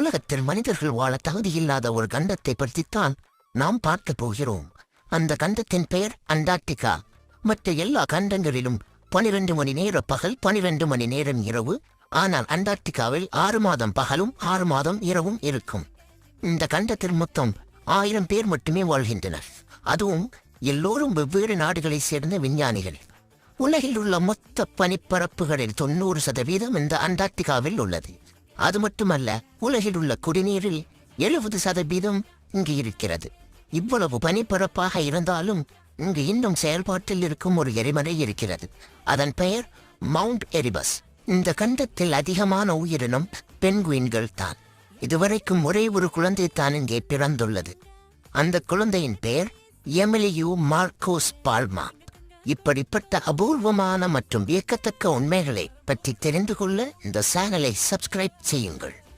உலகத்தில் மனிதர்கள் வாழ தகுதியில்லாத ஒரு கண்டத்தை பற்றித்தான் நாம் பார்க்கப் போகிறோம். அந்த கண்டத்தின் பெயர் அண்டார்டிகா. மற்ற எல்லா கண்டங்களிலும் பனிரெண்டு மணி நேர பகல் பனிரெண்டு மணி நேரம் இரவு ஆனால் அண்டார்டிகாவில் ஆறு மாதம் பகலும் ஆறு மாதம் இரவும் இருக்கும். இந்த கண்டத்தில் மொத்தம் ஆயிரம் பேர் மட்டுமே வாழ்கின்றனர். அதுவும் எல்லோரும் வெவ்வேறு நாடுகளைச் சேர்ந்த விஞ்ஞானிகள். உலகில் உள்ள மொத்த பனிப்பரப்புகளில் தொண்ணூறு சதவீதம் இந்த அண்டார்டிகாவில் உள்ளது. அது மட்டுமல்ல உலகில் உள்ள குடிநீரில் எழுபது சதவீதம் இங்கு இருக்கிறது. இவ்வளவு பனிப்பரப்பாக இருந்தாலும் இங்கு இன்னும் செயல்பாட்டில் இருக்கும் ஒரு எரிமலை இருக்கிறது. அதன் பெயர் மவுண்ட் எரிபஸ். இந்த கண்டத்தில் அதிகமான உயிரினம் பெண்குயின்கள் தான். இதுவரைக்கும் ஒரே ஒரு குழந்தை தான் இங்கே பிறந்துள்ளது. அந்த குழந்தையின் பெயர் எமிலியு மார்க்கோஸ் பால்மா. இப்படிப்பட்ட அபூர்வமான மற்றும் வியக்கத்தக்க உண்மைகளை பற்றி தெரிந்து கொள்ள இந்த சேனலை சப்ஸ்கிரைப் செய்யுங்கள்.